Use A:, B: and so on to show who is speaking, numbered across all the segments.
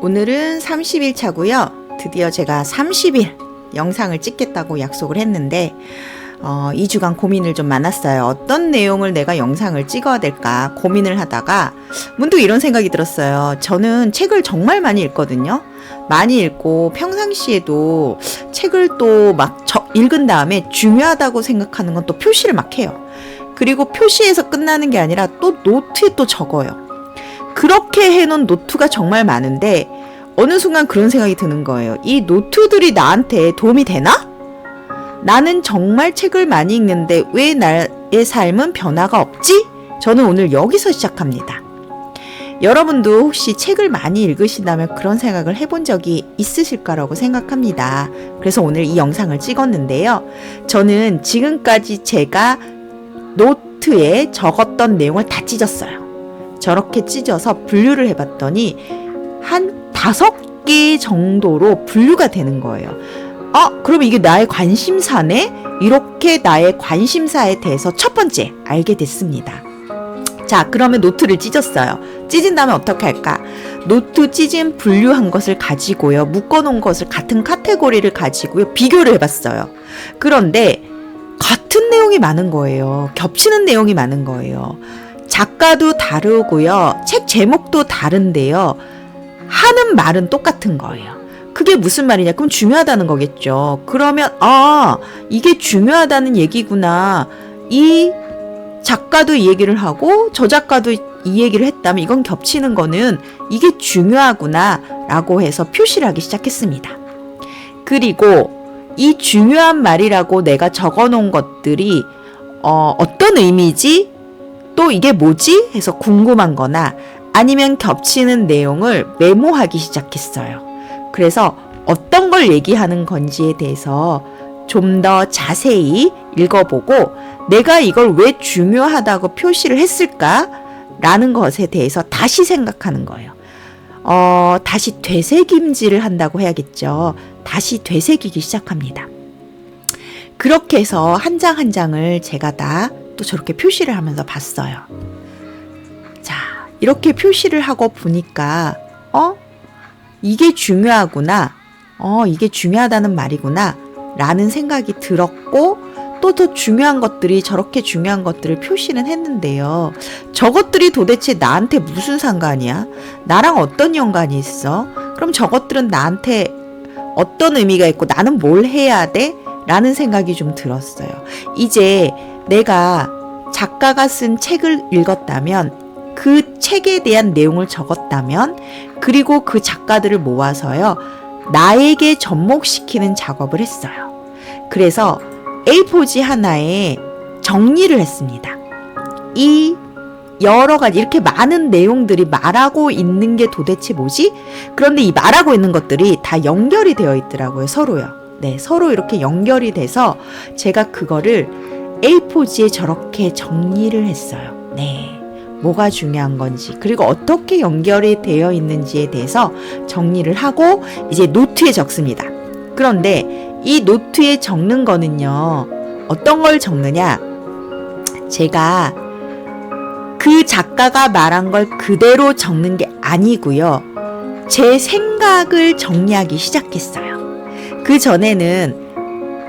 A: 오늘은 30일 차고요. 드디어 제가 30일 영상을 찍겠다고 약속을 했는데 어, 2주간 고민을 좀 많았어요. 어떤 내용을 내가 영상을 찍어야 될까 고민을 하다가 문득 이런 생각이 들었어요. 저는 책을 정말 많이 읽거든요. 많이 읽고 평상시에도 책을 또 막 읽은 다음에 중요하다고 생각하는 건 또 표시를 막 해요. 그리고 표시에서 끝나는 게 아니라 또 노트에 또 적어요. 그렇게 해놓은 노트가 정말 많은데 어느 순간 그런 생각이 드는 거예요. 이 노트들이 나한테 도움이 되나? 나는 정말 책을 많이 읽는데 왜 나의 삶은 변화가 없지? 저는 오늘 여기서 시작합니다. 여러분도 혹시 책을 많이 읽으신다면 그런 생각을 해본 적이 있으실까라고 생각합니다. 그래서 오늘 이 영상을 찍었는데요. 저는 지금까지 제가 노트에 적었던 내용을 다 찢었어요. 저렇게 찢어서 분류를 해봤더니 한 다섯 개 정도로 분류가 되는 거예요. 아, 그럼 이게 나의 관심사네? 이렇게 나의 관심사에 대해서 첫 번째 알게 됐습니다. 자, 그러면 노트를 찢었어요. 찢은 다음에 어떻게 할까? 노트 찢은 분류한 것을 가지고요. 묶어놓은 것을 같은 카테고리를 가지고요. 비교를 해봤어요. 그런데 같은 내용이 많은 거예요. 겹치는 내용이 많은 거예요. 작가도 다르고요. 책 제목도 다른데요. 하는 말은 똑같은 거예요. 그게 무슨 말이냐? 그럼 중요하다는 거겠죠. 그러면, 아, 이게 중요하다는 얘기구나. 이 작가도 이 얘기를 하고, 저 작가도 이 얘기를 했다면 이건 겹치는 거는 이게 중요하구나. 라고 해서 표시를 하기 시작했습니다. 그리고 이 중요한 말이라고 내가 적어 놓은 것들이, 어, 어떤 의미지? 또 이게 뭐지? 해서 궁금한 거나 아니면 겹치는 내용을 메모하기 시작했어요. 그래서 어떤 걸 얘기하는 건지에 대해서 좀 더 자세히 읽어보고 내가 이걸 왜 중요하다고 표시를 했을까? 라는 것에 대해서 다시 생각하는 거예요. 어, 다시 되새김질을 한다고 해야겠죠. 다시 되새기기 시작합니다. 그렇게 해서 한 장한 장을 제가 다 또 저렇게 표시를 하면서 봤어요. 자, 이렇게 표시를 하고 보니까, 어? 이게 중요하구나. 어, 이게 중요하다는 말이구나. 라는 생각이 들었고, 또 더 중요한 것들이 저렇게 중요한 것들을 표시는 했는데요. 저것들이 도대체 나한테 무슨 상관이야? 나랑 어떤 연관이 있어? 그럼 저것들은 나한테 어떤 의미가 있고 나는 뭘 해야 돼? 라는 생각이 좀 들었어요. 이제 내가 작가가 쓴 책을 읽었다면 그 책에 대한 내용을 적었다면 그리고 그 작가들을 모아서요 나에게 접목시키는 작업을 했어요. 그래서 A4지 하나에 정리를 했습니다. 이 여러 가지 이렇게 많은 내용들이 말하고 있는 게 도대체 뭐지? 그런데 이 말하고 있는 것들이 다 연결이 되어 있더라고요, 서로요. 네, 서로 이렇게 연결이 돼서 제가 그거를 A4지에 저렇게 정리를 했어요. 네. 뭐가 중요한 건지, 그리고 어떻게 연결이 되어 있는지에 대해서 정리를 하고 이제 노트에 적습니다. 그런데 이 노트에 적는 거는요, 어떤 걸 적느냐? 제가 그 작가가 말한 걸 그대로 적는 게 아니고요. 제 생각을 정리하기 시작했어요. 그 전에는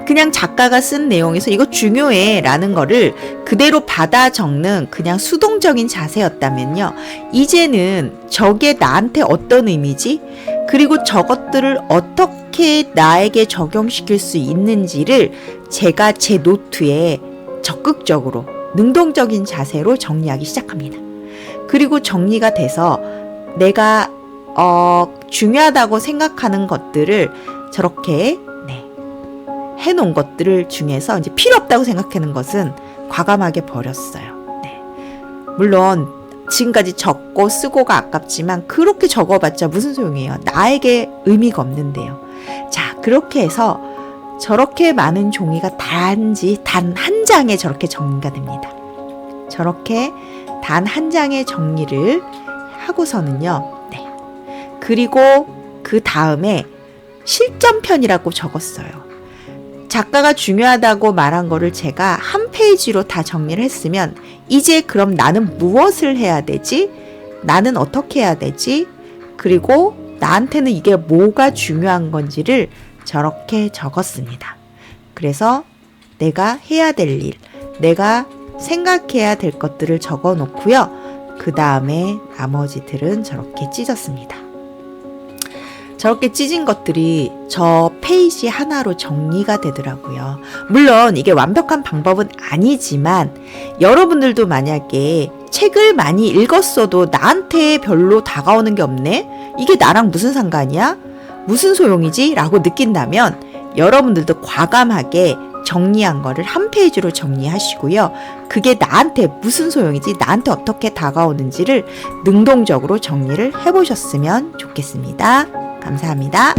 A: 그냥 작가가 쓴 내용에서 이거 중요해 라는 거를 그대로 받아 적는 그냥 수동적인 자세였다면요. 이제는 저게 나한테 어떤 의미지? 그리고 저것들을 어떻게 나에게 적용시킬 수 있는지를 제가 제 노트에 적극적으로 능동적인 자세로 정리하기 시작합니다. 그리고 정리가 돼서 내가 어, 중요하다고 생각하는 것들을 저렇게 해놓은 것들을 중에서 이제 필요 없다고 생각하는 것은 과감하게 버렸어요. 네. 물론 지금까지 적고 쓰고가 아깝지만 그렇게 적어봤자 무슨 소용이에요. 나에게 의미가 없는데요. 자, 그렇게 해서 저렇게 많은 종이가 단지 단 한 장에 저렇게 정리가 됩니다. 저렇게 단 한 장의 정리를 하고서는요. 네. 그리고 그 다음에 실전편이라고 적었어요. 작가가 중요하다고 말한 거를 제가 한 페이지로 다 정리를 했으면 이제 그럼 나는 무엇을 해야 되지? 나는 어떻게 해야 되지? 그리고 나한테는 이게 뭐가 중요한 건지를 저렇게 적었습니다. 그래서 내가 해야 될 일, 내가 생각해야 될 것들을 적어 놓고요. 그 다음에 나머지들은 저렇게 찢었습니다. 저렇게 찢은 것들이 저 페이지 하나로 정리가 되더라고요. 물론 이게 완벽한 방법은 아니지만 여러분들도 만약에 책을 많이 읽었어도 나한테 별로 다가오는 게 없네? 이게 나랑 무슨 상관이야? 무슨 소용이지? 라고 느낀다면 여러분들도 과감하게 정리한 거를 한 페이지로 정리하시고요. 그게 나한테 무슨 소용이지? 나한테 어떻게 다가오는지를 능동적으로 정리를 해보셨으면 좋겠습니다. 감사합니다.